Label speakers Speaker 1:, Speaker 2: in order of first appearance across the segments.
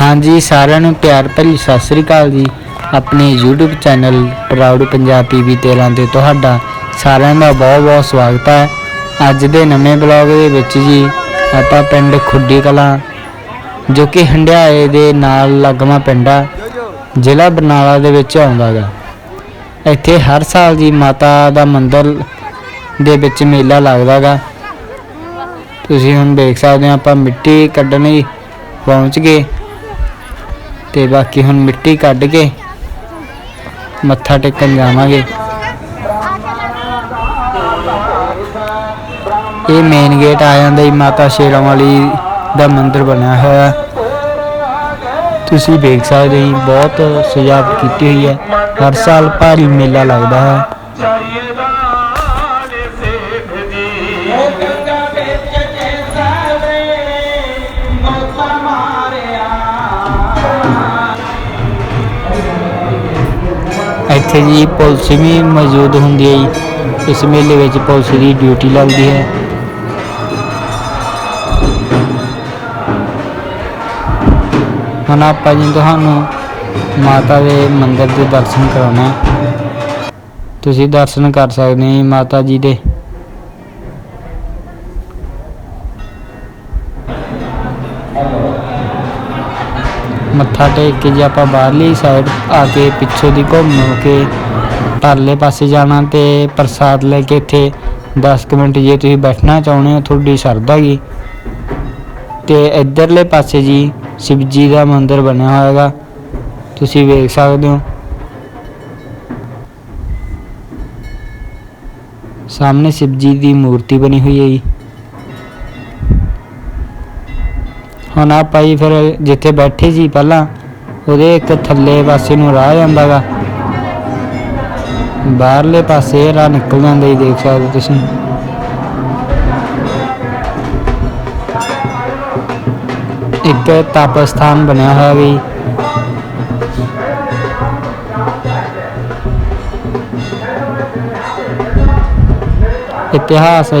Speaker 1: ਹਾਂਜੀ, ਸਾਰਿਆਂ ਨੂੰ ਪਿਆਰ ਭਰੀ ਸਤਿ ਸ੍ਰੀ ਅਕਾਲ ਜੀ। ਆਪਣੇ YouTube channel Proud Punjab PV 13 ਤੇ ਤੁਹਾਡਾ ਸਾਰਿਆਂ ਦਾ ਬਹੁਤ ਬਹੁਤ ਸਵਾਗਤ ਹੈ। ਅੱਜ ਦੇ ਨਵੇਂ ਬਲੌਗ ਦੇ ਵਿੱਚ ਜੀ ਆਪਾਂ ਪਿੰਡ ਖੁੱਡੀ ਕਲਾਂ, ਜੋ ਕਿ ਹੰਡਿਆਏ ਦੇ ਨਾਲ ਲੱਗਵਾ ਪਿੰਡ ਆ, ਜ਼ਿਲ੍ਹਾ ਬਰਨਾਲਾ ਦੇ ਵਿੱਚ ਆਉਂਦਾ ਗਾ ਇੱਥੇ ਹਰ ਸਾਲ ਜੀ ਮਾਤਾ ਦਾ ਮੰਦਿਰ ਦੇ ਵਿੱਚ ਮੇਲਾ ਲੱਗਦਾ ਗਾ ਤੁਸੀਂ ਹੁਣ ਦੇਖ ਸਕਦੇ ਹੋ ਆਪਾਂ ਮਿੱਟੀ ਕੱਢਣ ਲਈ ਪਹੁੰਚ ਗਏ। ਤੇ ਬਾਕੀ ਹੁਣ ਮਿੱਟੀ ਕੱਢ ਕੇ ਮੱਥਾ ਟੇਕਣ ਜਾਵਾਂਗੇ। ਇਹ ਮੇਨ ਗੇਟ ਆ ਜਾਂਦਾ ਜੀ, ਮਾਤਾ ਸ਼ੇਰਾਂ ਵਾਲੀ ਦਾ ਮੰਦਿਰ ਬਣਿਆ ਹੋਇਆ। ਤੁਸੀਂ ਦੇਖ ਸਕਦੇ ਹੋ ਬਹੁਤ ਸਜਾਵਟ ਕੀਤੀ ਹੋਈ ਹੈ। ਹਰ ਸਾਲ ਭਾਰੀ ਮੇਲਾ ਲੱਗਦਾ ਹੈ। ਇੱਥੇ ਜੀ ਪੁਲਿਸ ਵੀ ਮੌਜੂਦ ਹੁੰਦੀ ਹੈ ਜੀ। ਇਸ ਮੇਲੇ ਵਿੱਚ ਪੁਲਿਸ ਦੀ ਡਿਊਟੀ ਲੱਗਦੀ ਹੈ। ਹੁਣ ਆਪਾਂ ਜੀ ਤੁਹਾਨੂੰ ਮਾਤਾ ਦੇ ਮੰਦਿਰ ਦੇ ਦਰਸ਼ਨ ਕਰਾਉਣਾ ਤੁਸੀਂ ਦਰਸ਼ਨ ਕਰ ਸਕਦੇ ਹੋ ਮਾਤਾ ਜੀ ਦੇ। ਮੱਥਾ ਟੇਕ ਕੇ ਜੇ ਆਪਾਂ ਬਾਹਰਲੀ ਸਾਈਡ ਆ ਕੇ ਪਿੱਛੋਂ ਦੀ ਘੁੰਮ ਕੇ ਪਰਲੇ ਪਾਸੇ ਜਾਣਾ ਤੇ ਪ੍ਰਸਾਦ ਲੈ ਕੇ ਇੱਥੇ 10 ਕੁ ਮਿੰਟ ਜੇ ਤੁਸੀਂ ਬੈਠਣਾ ਚਾਹੁੰਦੇ ਹੋ, ਤੁਹਾਡੀ ਸ਼ਰਧਾ ਗੀ ਤੇ ਇਧਰਲੇ ਪਾਸੇ ਜੀ ਸ਼ਿਵ ਜੀ ਦਾ ਮੰਦਿਰ ਬਣਿਆ ਹੋਇਆ ਹੈਗਾ। ਤੁਸੀਂ ਵੇਖ ਸਕਦੇ ਹੋ। ਸਾਹਮਣੇ ਸ਼ਿਵ ਜੀ ਦੀ ਮੂਰਤੀ ਬਣੀ ਹੋਈ ਹੈ ਜੀ। ਹੁਣ ਆਪਾਂ ਜੀ ਫਿਰ ਜਿੱਥੇ ਬੈਠੇ ਸੀ ਪਹਿਲਾਂ, ਉਹਦੇ ਇੱਕ ਥੱਲੇ ਪਾਸੇ ਨੂੰ ਰਾਹ ਜਾਂਦਾਗਾ ਬਾਹਰਲੇ ਪਾਸੇ ਰਾਹ ਨਿਕਲ ਜਾਂਦਾ ਜੀ, ਦੇਖ ਸਕਦੇ ਤੁਸੀਂ। ਇੱਕ ਤਪ ਸਥਾਨ ਬਣਿਆ ਹੋਇਆ ਵੀ। ਇਤਿਹਾਸ ਹੈ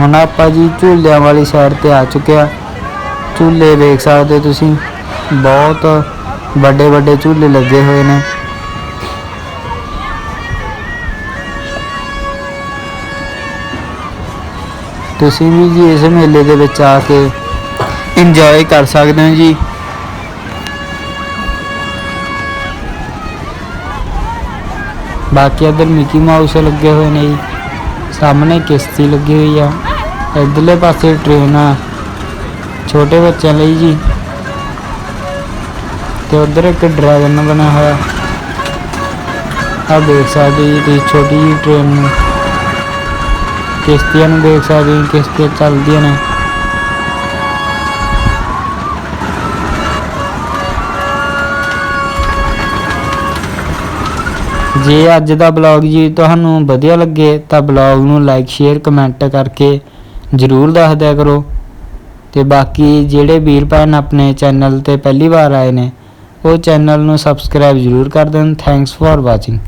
Speaker 1: ਹੁਣ ਆਪਾਂ ਜੀ ਝੂਲਿਆਂ ਵਾਲੀ ਸਾਈਡ ਤੇ ਆ ਚੁੱਕਿਆ ਝੂਲੇ ਵੇਖ ਸਕਦੇ ਹੋ ਤੁਸੀਂ, ਬਹੁਤ ਵੱਡੇ ਵੱਡੇ ਝੂਲੇ ਲੱਗੇ ਹੋਏ ਨੇ। ਤੁਸੀਂ ਵੀ ਜੀ ਇਸ ਮੇਲੇ ਦੇ ਵਿੱਚ ਆ ਕੇ ਇੰਜੋਏ ਕਰ ਸਕਦੇ ਹੋ ਜੀ। ਬਾਕੀ ਇੱਧਰ ਮਿਕੀ ਮਾਊਸ ਲੱਗੇ ਹੋਏ ਨੇ ਜੀ। ਸਾਹਮਣੇ ਕਿਸ਼ਤੀ ਲੱਗੀ ਹੋਈ ਆ। ਇਧਰਲੇ ਪਾਸੇ ਟ੍ਰੇਨ ਆ। ਛੋਟੇ ਬੱਚਿਆਂ ਲਈ ਜੀ। ਤੇ ਉਧਰ ਇੱਕ ਡਰੈਗਨ ਬਣਿਆ ਹੋਇਆ। ਆ ਦੇਖ ਸਕਦੇ ਜੀ ਤੁਸੀਂ ਛੋਟੀ ਜਿਹੀ ਟ੍ਰੇਨ ਨੂੰ। ਕਿਸ਼ਤੀਆਂ ਨੂੰ ਦੇਖ ਸਕਦੇ ਹੋ ਕਿਸ਼ਤੀਆਂ ਚੱਲਦੀਆਂ ਨੇ। ਜੇ ਅੱਜ ਦਾ ਬਲੌਗ ਜੀ ਤੁਹਾਨੂੰ ਵਧੀਆ ਲੱਗੇ ਤਾਂ ਬਲੌਗ ਨੂੰ ਲਾਈਕ ਸ਼ੇਅਰ ਕਮੈਂਟ ਕਰਕੇ ਜਰੂਰ ਦੱਸ ਦਿਆ ਕਰੋ। ਤੇ ਬਾਕੀ ਜਿਹੜੇ ਵੀਰ ਭੈਣ ਆਪਣੇ ਚੈਨਲ ਤੇ ਪਹਿਲੀ ਵਾਰ ਆਏ ਨੇ, ਉਹ ਚੈਨਲ ਨੂੰ ਸਬਸਕ੍ਰਾਈਬ ਜਰੂਰ ਕਰ ਦੇਣ। Thanks for watching